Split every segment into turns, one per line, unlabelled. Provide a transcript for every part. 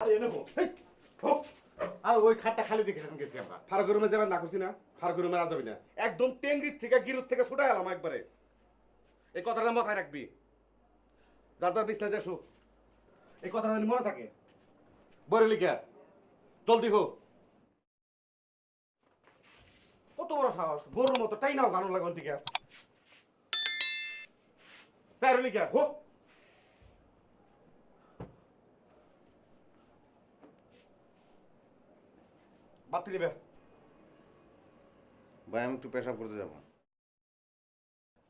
আরে হোক।
ওই খাটটা খালি দেখে যখন গেছি আমরা।
ফারুক রুমে যাবার না করছি না ফারুক রুমে আর যাবি না। একদম টেঙ্গির থেকে গিরুর থেকে ছুটে গেলাম একবারে। এই কথাটা মাথায় রাখবি। যার যার বিছনা যাসু। এই কথাটা মনে থাকে। বরে লিখা জলদি হো। কত বড় সাহস গরুর মতো তাই নাও গানো লাগান থেকে স্যার লিখা হো। বাতি দিবে।
ভাই আমি একটু পেশাব করতে যাব।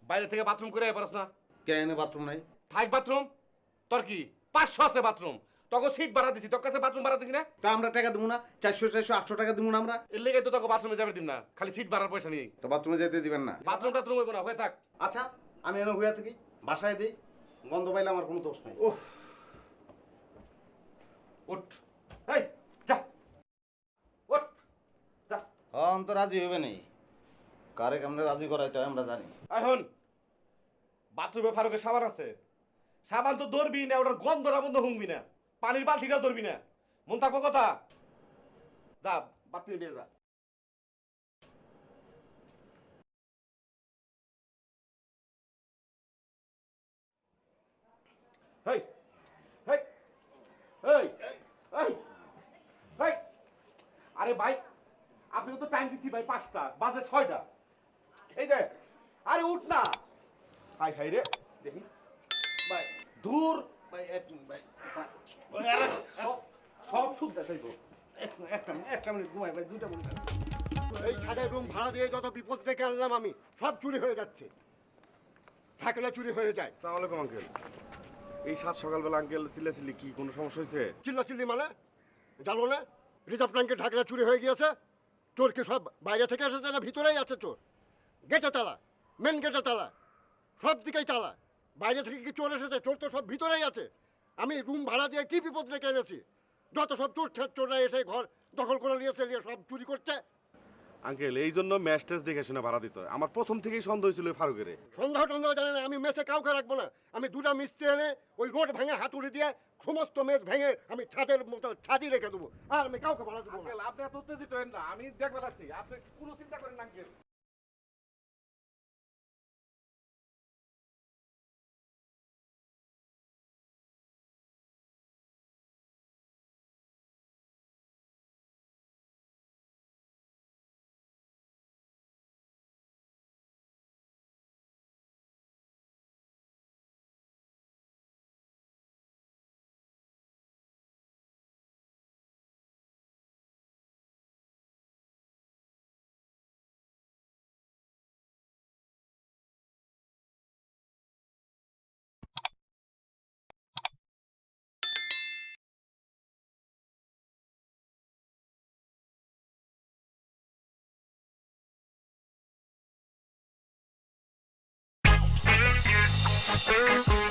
বাইরে থেকে বাথরুম করে পারস না।
কেন বাথরুম নাই?
থাক বাথরুম। তোর কি? পাঁচশো আছে বাথরুম। তোকে সিট ভাড়া দিছি। তোর কাছে বাথরুম ভাড়া দিছি না?
তা আমরা টাকা দেবো না? চারশো চারশো আটশো টাকা দেবো না আমরা?
এর লেগে তো তোকে বাথরুমে যাবে দিন না। খালি সিট ভাড়ার পয়সা নিয়ে।
তো বাথরুমে যেতে দিবেন না?
বাথরুম টাথরুম হইব না হয়ে থাক।
আচ্ছা আমি এনে হইয়া থাকি। বাসায় দিই গন্ধ পাইলে আমার কোনো দোষ নাই।
উফ। উঠ এই যা উঠ যা
হন তো রাজি হবে নেই। কারে কেমনে রাজি করাইতে হয় আমরা জানি।
এখন বাথরুমে ফারুকের সাবান আছে। সাবান তো ধরবি না, ওটার গন্ধটা বন্ধ হুংবি না। পানির বালতিটা ধরবি না। মন থাকব কথা? যা, বাথরুমে নিয়ে যা। আরে ভাই আপনি তো টাইম দিচ্ছি ভাই পাঁচটা বাজে ছয়টা। এই যে আরে উঠ না। হাই হাই রে দেখি। ভাই দূর
ভাই এক ভাই।
সব- সব সুদ দেখাইব
একটা মিনিট একটা মিনিট ঘুমাই ভাই দুইটা মিনিট
এই ছাদের রুম ভাড়া দিয়ে যত বিপদ ডেকে আনলাম আমি সব চুরি হয়ে যাচ্ছে। থাকলে চুরি হয়ে যায়।
তাহলে কম আঙ্কেল এই সাত সকালবেলা আঙ্কেল চিল্লাচিল্লি কি কোনো সমস্যা হয়েছে?
চিল্লা চিল্লি মানে? জানো না? রিজার্ভ ব্যাংকে ঢাকনা চুরি হয়ে গিয়েছে। চোর কি সব বাইরে থেকে এসেছে না ভিতরেই আছে তোর? গেটে তালা মেন গেটে তালা সব দিকেই তালা বাইরে থেকে কি চোর এসেছে? চোর তো সব ভিতরেই আছে। আমি রুম ভাড়া দিয়ে কি বিপদ রেখে এনেছি? যত সব চোর চোররা এসে ঘর দখল করে নিয়েছে নিয়ে সব চুরি করছে
আঙ্কেল এই জন্য ম্যাচ ট্যাচ দেখে শুনে ভাড়া দিতে হয়। আমার প্রথম থেকেই সন্দেহ হয়েছিল ওই ফারুকের।
সন্ধ্যা টন্ধ্যা জানে না আমি মেসে কাউকে রাখব না। আমি দুটা মিস্ত্রি এনে ওই রোড ভেঙে হাতুড়ি দিয়ে সমস্ত মেজ ভেঙে আমি ছাদের মতো ছাদি রেখে দেবো। আর আমি কাউকে ভাড়া দেবো না।
আপনি এত উত্তেজিত হন না আমি দেখবে আসছি আপনি কোনো চিন্তা করেন না আঙ্কেল।
Peace.